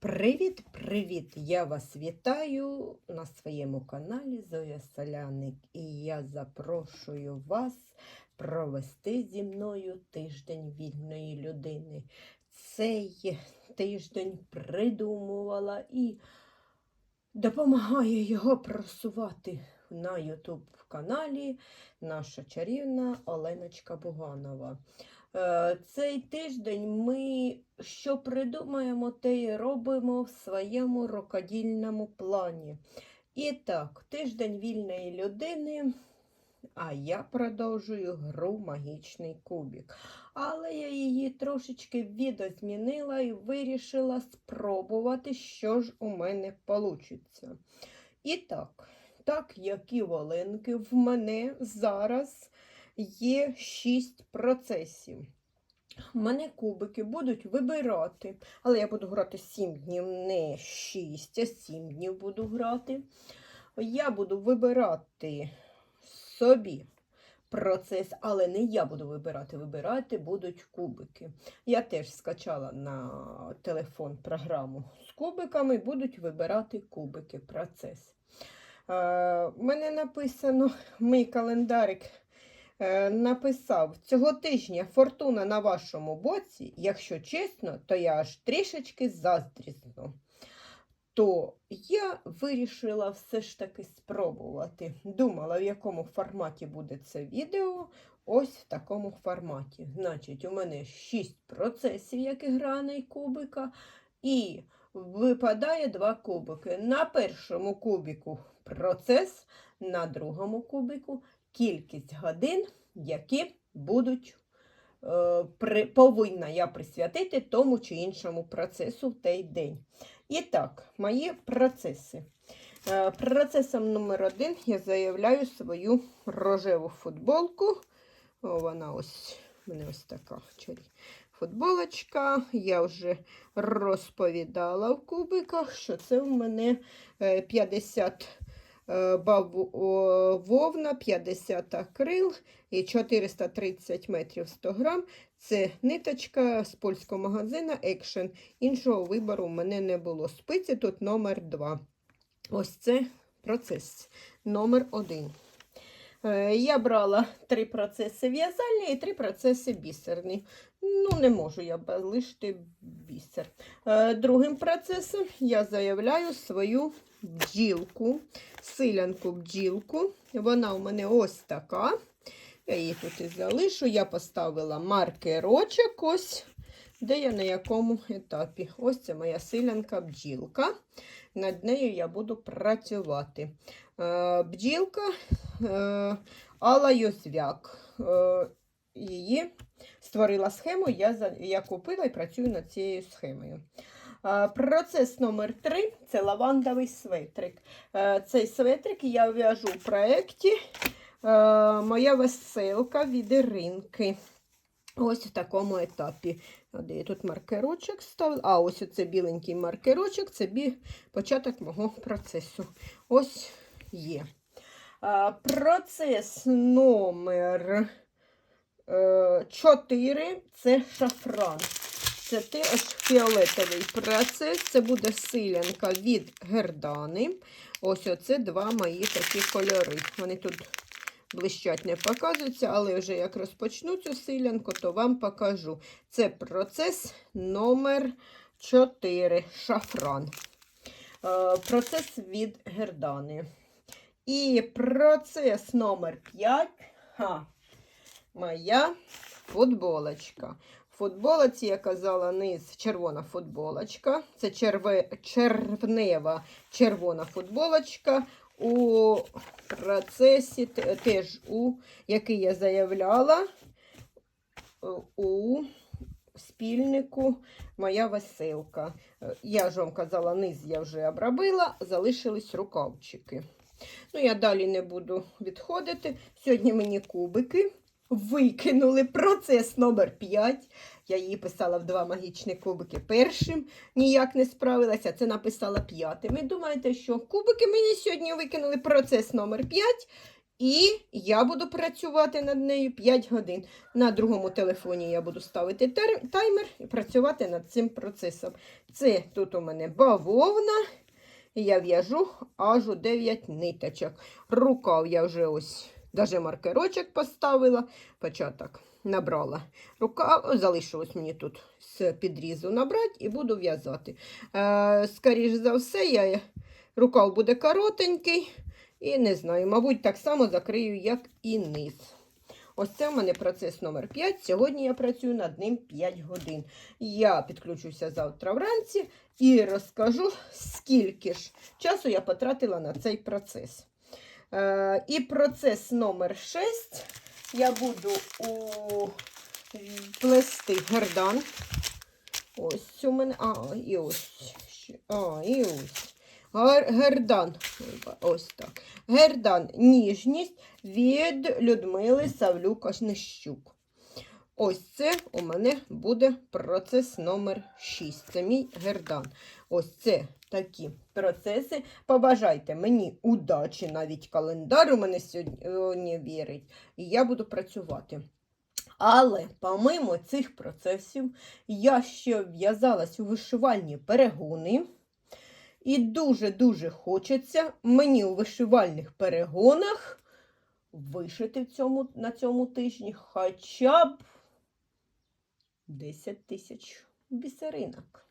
Привіт-привіт! Я вас вітаю на своєму каналі Зоя Соляник і я запрошую вас провести зі мною тиждень вільної людини. Цей тиждень придумувала і допомагає його просувати на YouTube каналі наша чарівна Оленочка Буганова. Е, Цей тиждень ми що придумаємо, те і робимо в своєму рукодільному плані. І так, тиждень вільної людини, а я продовжую гру Магічний кубік. Але я її трошечки відозмінила і вирішила спробувати, що ж у мене вийде. І так, так як і Воленки, в мене зараз є 6 процесів. У мене кубики будуть вибирати, але я буду грати 7 днів, не 6, а 7 днів буду грати. Я буду вибирати собі процес, але не я буду вибирати, вибирати будуть кубики. Я теж скачала на телефон програму з кубиками, будуть вибирати кубики процес. Е, У мене написано мій календарик е, написав цього тижня фортуна на вашому боці. Якщо чесно, то я аж трішечки заздрісну. То я вирішила все ж таки спробувати. Думала, в якому форматі буде це відео. Ось в такому форматі. Значить, у мене 6 процесів, як і граний кубика, і випадає два кубики. На першому кубику процес, на другому кубику кількість годин, які будуть е, при, повинна я присвятити тому чи іншому процесу в той день. І так, мої процеси. Е, Процесом номер один я заявляю свою рожеву футболку. О, вона ось у мене ось така. Футболочка. Я вже розповідала в кубиках, що це в мене е, 50 е, вовна, 50 акрил і 430 метрів 100 грам. Це ниточка з польського магазину Action. Іншого вибору в мене не було. Спиці тут номер 2. Ось це процес номер 1. Я брала три процеси в'язальні і три процеси бісерні. Ну, не можу я лишити бісер. Е, Другим процесом я заявляю свою бджілку, силянку бджілку. Вона у мене ось така. Я її тут і залишу. Я поставила маркерочок, ось де я на якому етапі. Ось це моя силянка бджілка. Над нею я буду працювати. Е, Бджілка е, Алла Йозвяк. Е, Її створила схему, я, я купила і працюю над цією схемою. Е, Процес номер 3 це лавандовий светрик. Е, Цей светрик я в'яжу в проєкті е, Моя веселка від Іринки. Ось в такому етапі. Де я тут маркерочок став? А, ось оце біленький маркерочок, це початок мого процесу. Ось є. Процес номер 4 це шафран. Це теж фіолетовий процес. Це буде силянка від гердани. Ось оце два мої такі кольори. Вони тут блищать не показуються, але вже як розпочну цю силянку, то вам покажу. Це процес номер 4 шафран. Е, Процес від гердани. І процес номер 5. Ха, моя футболочка. В футболоці, я казала, низ червона футболочка. Це черве, червнева червона футболочка. У процесі теж у, який я заявляла, у спільнику моя веселка. Я ж вам казала, низ я вже обробила, залишились рукавчики. Ну, я далі не буду відходити. Сьогодні мені кубики викинули процес номер 5. Я її писала в два магічні кубики першим, ніяк не справилася. Це написала п'ятим. І думаєте, що кубики мені сьогодні викинули процес номер 5 І я буду працювати над нею 5 годин. На другому телефоні я буду ставити таймер і працювати над цим процесом. Це тут у мене бавовна. Я в'яжу аж у 9 ниточок. Рукав я вже ось даже маркерочок поставила, початок набрала. Рукав залишилось мені тут з підрізу набрати і буду в'язати. Е, скоріш за все, я, рукав буде коротенький. І не знаю, мабуть, так само закрию, як і низ. Ось це в мене процес номер 5. Сьогодні я працюю над ним 5 годин. Я підключуся завтра вранці і розкажу, скільки ж часу я потратила на цей процес. Е, і процес номер 6 я буду у... плести гердан. Ось у мене. А, і ось. А, і ось. Гер- Гердан. Ось так. Гердан ніжність від Людмили Савлюка Нищук. Ось це у мене буде процес номер 6. Це мій гердан. Ось це такі процеси. Побажайте мені удачі, навіть календар у мене сьогодні вірить. І я буду працювати. Але помимо цих процесів, я ще в'язалась у вишивальні перегони. І дуже-дуже хочеться мені у вишивальних перегонах вишити цьому, на цьому тижні хоча б 10 тисяч бісеринок.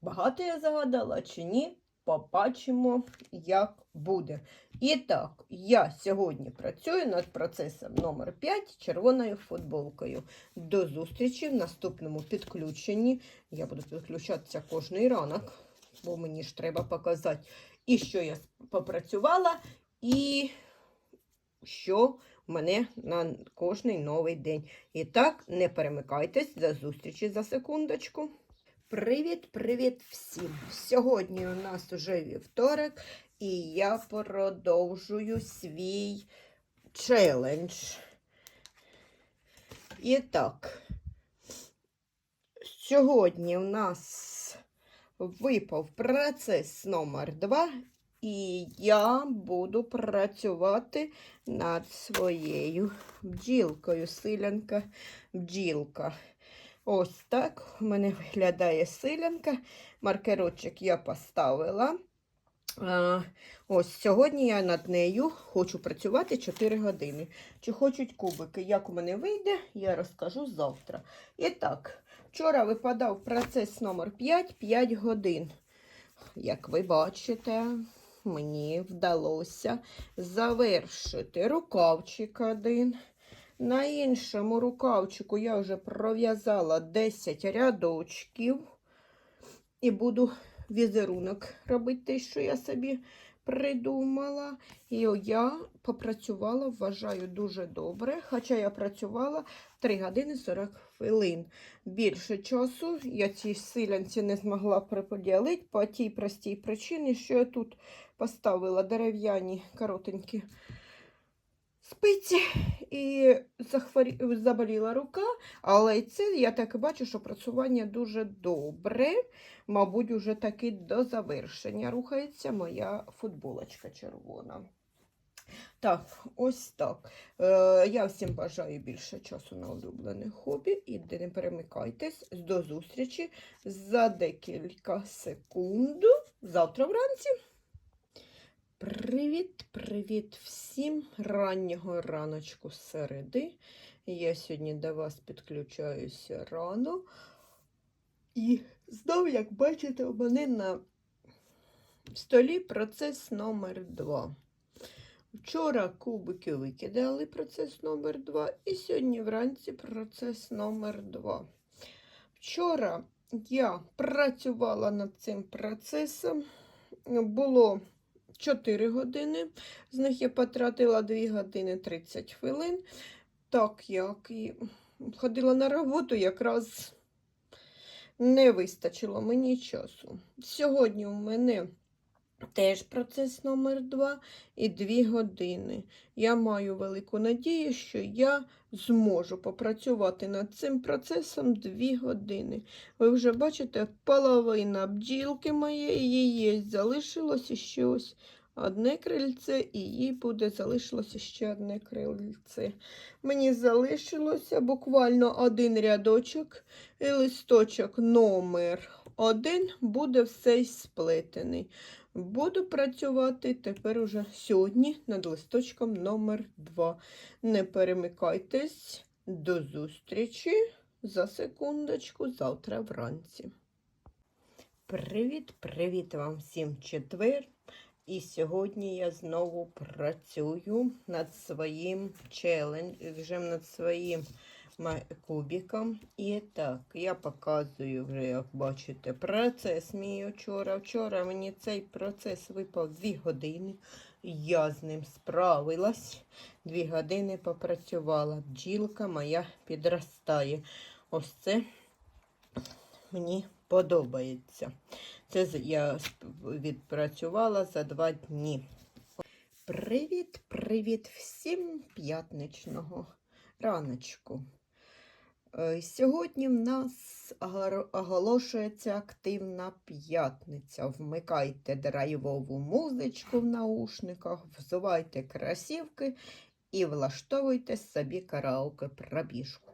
Багато я загадала чи ні? Побачимо, як буде. І так, я сьогодні працюю над процесом номер 5 червоною футболкою. До зустрічі в наступному підключенні. Я буду підключатися кожний ранок, бо мені ж треба показати, і що я попрацювала, і що в мене на кожний новий день. І так, не перемикайтесь до зустрічі за секундочку. Привіт-привіт всім! Сьогодні у нас уже вівторок, і я продовжую свій челендж. І так, сьогодні у нас випав процес номер 2, і я буду працювати над своєю бджілкою. Силянка бджілка. Ось так у мене виглядає силянка. Маркерочок я поставила. А, ось сьогодні я над нею хочу працювати 4 години. Чи хочуть кубики? Як у мене вийде, я розкажу завтра. І так, вчора випадав процес номер 5 5 годин. Як ви бачите, мені вдалося завершити рукавчик один. На іншому рукавчику я вже пров'язала 10 рядочків і буду візерунок робити те, що я собі придумала. І я попрацювала, вважаю, дуже добре. Хоча я працювала 3 години 40 хвилин. Більше часу я цій силянці не змогла приподілити по тій простій причині, що я тут поставила дерев'яні коротенькі спиці і захворі... заболіла рука, але це я так бачу, що працювання дуже добре. Мабуть, уже таки до завершення рухається моя футболочка червона. Так, ось так. Е, я всім бажаю більше часу на улюблене хобі. І не перемикайтесь. До зустрічі за декілька секунд. Завтра вранці. Привіт, привіт всім раннього раночку середи. Я сьогодні до вас підключаюся рано. І знову, як бачите, у мене на столі процес номер 2. Вчора кубики викидали процес номер 2 і сьогодні вранці процес номер 2. Вчора я працювала над цим процесом. Було 4 години, з них я потратила 2 години 30 хвилин. Так як і ходила на роботу, якраз не вистачило мені часу. Сьогодні у мене теж процес номер 2 і 2 години. Я маю велику надію, що я зможу попрацювати над цим процесом 2 години. Ви вже бачите, половина бджілки моєї є, залишилось ще одне крильце, і їй буде залишилося ще одне крильце. Мені залишилося буквально один рядочок і листочок номер один буде все сплетений. Буду працювати тепер уже сьогодні над листочком номер 2. Не перемикайтесь. До зустрічі за секундочку завтра вранці. Привіт, привіт вам всім четвер. І сьогодні я знову працюю над своїм челенджем, над своїм кубиком. І так, я показую вже, як бачите, процес мій вчора. Вчора мені цей процес випав 2 години. Я з ним справилась. Дві години попрацювала. Бджілка моя підростає. Ось це мені подобається. Це я відпрацювала за два дні. Привіт, привіт всім п'ятничного раночку. Е, Сьогодні в нас оголошується активна п'ятниця. Вмикайте драйвову музичку в наушниках, взувайте красівки і влаштовуйте собі караоке пробіжку.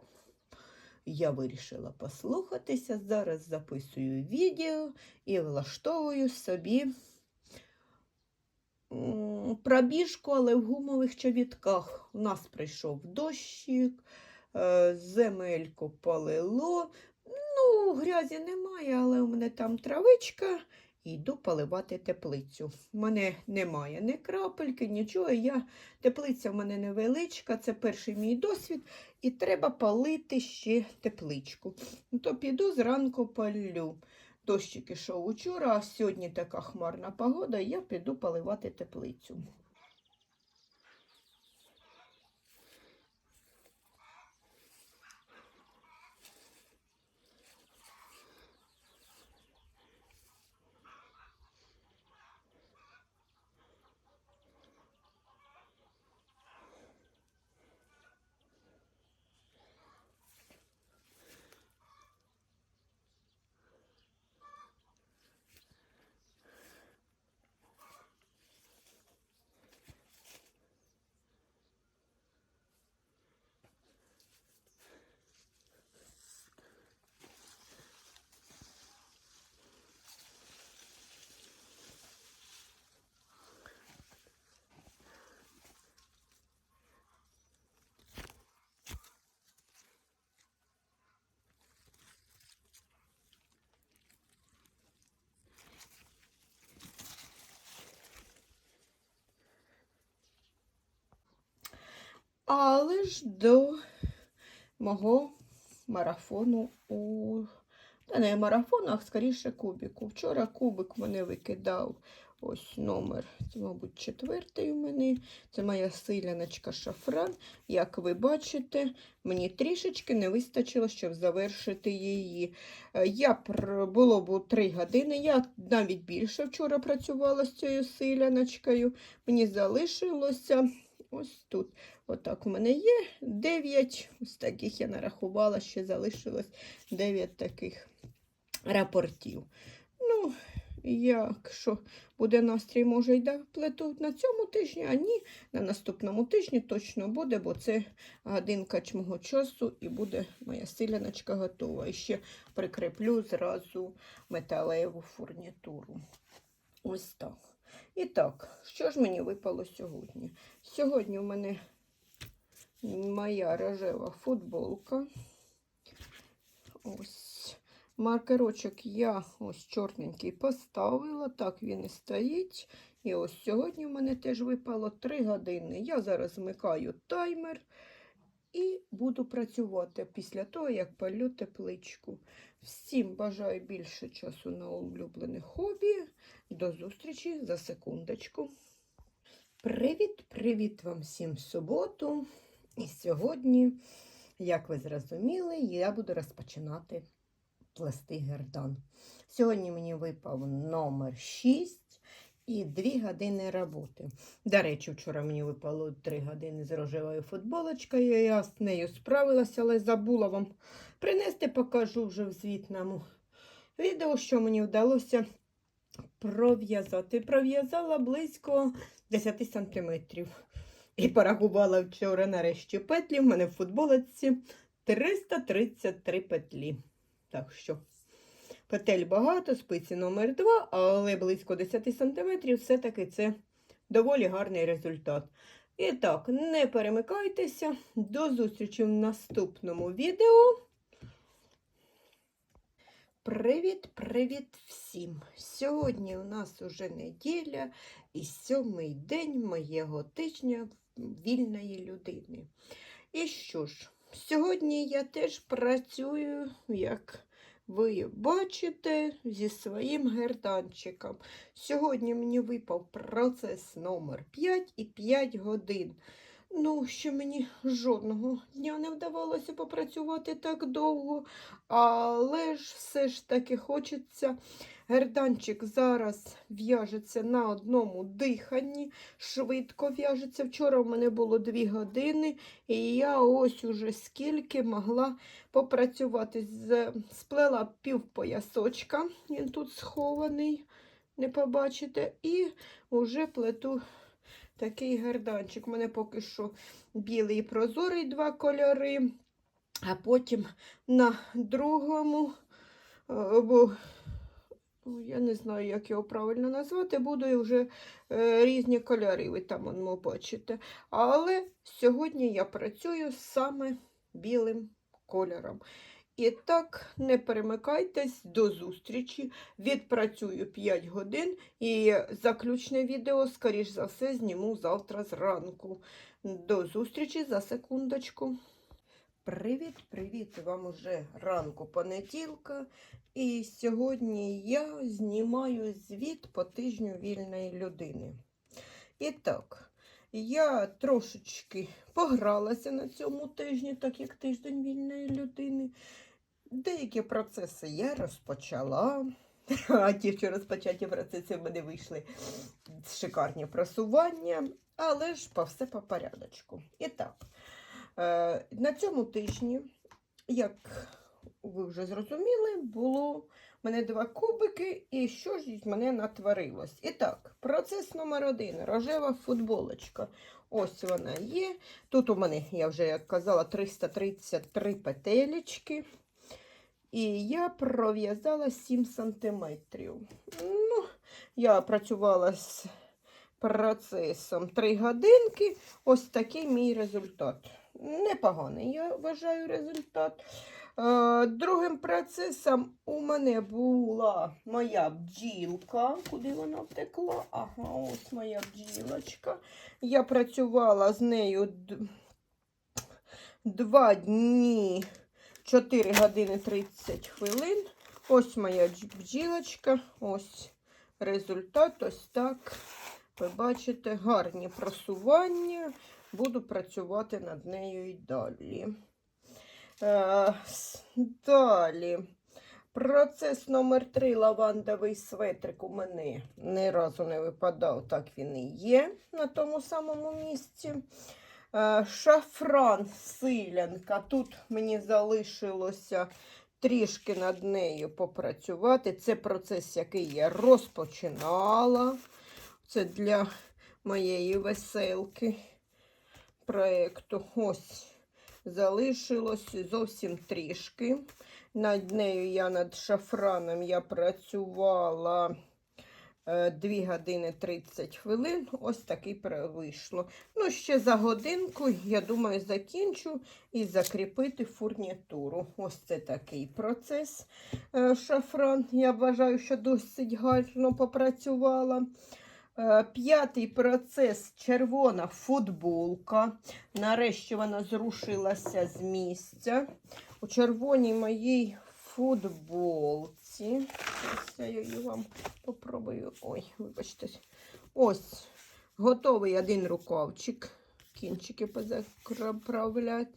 Я вирішила послухатися. Зараз записую відео і влаштовую собі пробіжку, але в гумових чобітках. У нас прийшов дощик, земельку полило. Ну, грязі немає, але у мене там травичка. Йду поливати теплицю. У мене немає ні крапельки, нічого. Я, теплиця в мене невеличка, це перший мій досвід, і треба полити ще тепличку. Ну, То піду зранку полю. Дощик ішов учора, а сьогодні така хмарна погода, я піду поливати теплицю. Але ж до мого марафону у. Та не марафону, а скоріше кубіку. Вчора кубик мене викидав ось номер, це, мабуть, четвертий у мене. Це моя силяночка шафран. Як ви бачите, мені трішечки не вистачило, щоб завершити її. Е, Я було б 3 години. Я навіть більше вчора працювала з цією силяночкою. Мені залишилося ось тут. Отак у мене є 9, ось таких я нарахувала, ще залишилось 9 таких рапортів. Ну, якщо буде настрій, може й плету на цьому тижні, а ні, на наступному тижні точно буде, бо це годинка мого часу і буде моя силяночка готова. І ще прикріплю зразу металеву фурнітуру. Ось так. І так, що ж мені випало сьогодні? Сьогодні в мене моя рожева футболка. Ось. Маркерочок я ось чорненький поставила, так він і стоїть. І ось сьогодні в мене теж випало 3 години. Я зараз вмикаю таймер і буду працювати після того, як палю тепличку. Всім бажаю більше часу на улюблене хобі. До зустрічі за секундочку. Привіт, привіт вам всім в суботу. І сьогодні, як ви зрозуміли, я буду розпочинати плести гердан. Сьогодні мені випав номер 6 і 2 години роботи. До речі, вчора мені випало 3 години з рожевою футболочкою. Я з нею справилася, але забула вам принести, покажу вже в звітному відео, що мені вдалося пров'язати. Пров'язала близько 10 сантиметрів. І порахувала вчора нарешті петлі. В мене в футболочці 333 петлі. Так що петель багато, спиці номер 2, але близько 10 см все-таки це доволі гарний результат. І так, не перемикайтеся. До зустрічі в наступному відео. Привіт-привіт всім! Сьогодні у нас уже неділя і сьомий день моєго тижня вільної людини. І що ж, сьогодні я теж працюю, як ви бачите, зі своїм герданчиком. Сьогодні мені випав процес номер 5 і 5 годин. Ну, що мені жодного дня не вдавалося попрацювати так довго, але ж все ж таки хочеться. Герданчик зараз в'яжеться на одному диханні, швидко в'яжеться. Вчора в мене було 2 години, і я ось уже скільки могла попрацювати. Сплела півпоясочка, він тут схований, не побачите, і вже плету такий герданчик. У мене поки що білий і прозорий два кольори, а потім на другому, е, бо ну, я не знаю, як його правильно назвати, буду вже е, різні кольори, ви там воно бачите. Але сьогодні я працюю саме білим кольором. І так, не перемикайтесь до зустрічі. Відпрацюю 5 годин і заключне відео, скоріш за все, зніму завтра зранку. До зустрічі за секундочку. Привіт-привіт! Вам уже ранку понеділка. І сьогодні я знімаю звіт по тижню вільної людини. І так, я трошечки погралася на цьому тижні, так як тиждень вільної людини. Деякі процеси я розпочала, а ті, що розпочаті процеси в мене вийшли шикарні просування, але ж по все по порядочку. І так, е, на цьому тижні, як ви вже зрозуміли, було в мене два кубики, і що ж із мене натворилось. І так, процес номер один рожева футболочка. Ось вона є. Тут у мене, я вже як казала, 333 петелечки. І я пров'язала 7 сантиметрів. Ну, я працювала з процесом 3 годинки. Ось такий мій результат. Непоганий, я вважаю, результат. Е, Другим процесом у мене була моя бджілка. Куди вона втекла? Ага, ось моя бджілочка. Я працювала з нею два дні. 4 години 30 хвилин. Ось моя бджілочка. Ось результат. Ось так. Ви бачите, гарні просування. Буду працювати над нею і далі. Е, далі. Процес номер 3 лавандовий светрик у мене ні разу не випадав, так він і є на тому самому місці. Е, Шафран силянка. Тут мені залишилося трішки над нею попрацювати. Це процес, який я розпочинала. Це для моєї веселки проєкту. Ось залишилось зовсім трішки. Над нею я над шафраном я працювала 2 години 30 хвилин. Ось такий вийшло. Ну, ще за годинку, я думаю, закінчу і закріпити фурнітуру. Ось це такий процес е, шафран. Я вважаю, що досить гарно попрацювала. Е, П'ятий процес червона футболка. Нарешті вона зрушилася з місця. У червоній моїй футболці. Ось я її вам попробую. Ой, вибачте. Ось готовий один рукавчик. Кінчики позаправляти.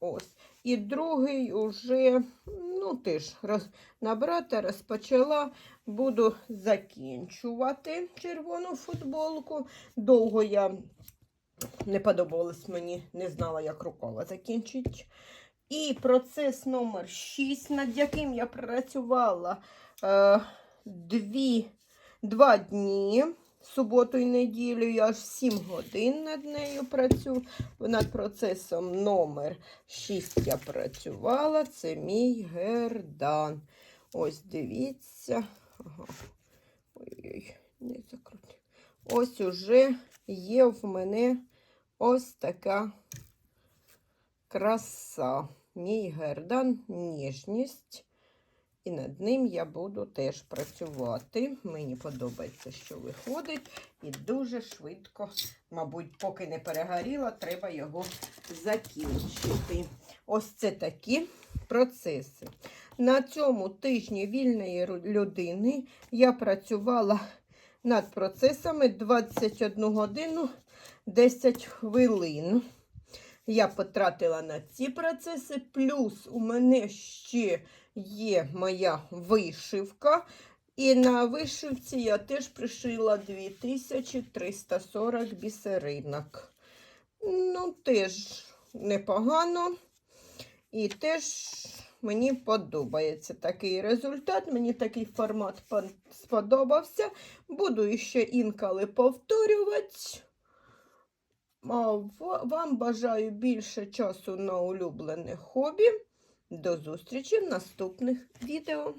Ось. І другий уже, ну, теж роз, набрати, розпочала. Буду закінчувати червону футболку. Довго я не подобалось мені, не знала, як рукава закінчить. І процес номер 6, над яким я працювала е, дві два дні, суботу і неділю. Я аж 7 годин над нею працюю. Над процесом номер 6 я працювала. Це мій гердан. Ось дивіться. Ага. Ой-ой, не закрути. Ось уже є в мене ось така краса. Мій гердан, ніжність. І над ним я буду теж працювати. Мені подобається, що виходить. І дуже швидко, мабуть, поки не перегоріло, треба його закінчити. Ось це такі процеси. На цьому тижні вільної людини я працювала над процесами 21 годину 10 хвилин. Я потратила на ці процеси, плюс у мене ще є моя вишивка. І на вишивці я теж пришила 2340 бісеринок. Ну, теж непогано. І теж мені подобається такий результат. Мені такий формат сподобався. Буду ще інколи повторювати. Вам бажаю більше часу на улюблене хобі. До зустрічі в наступних відео.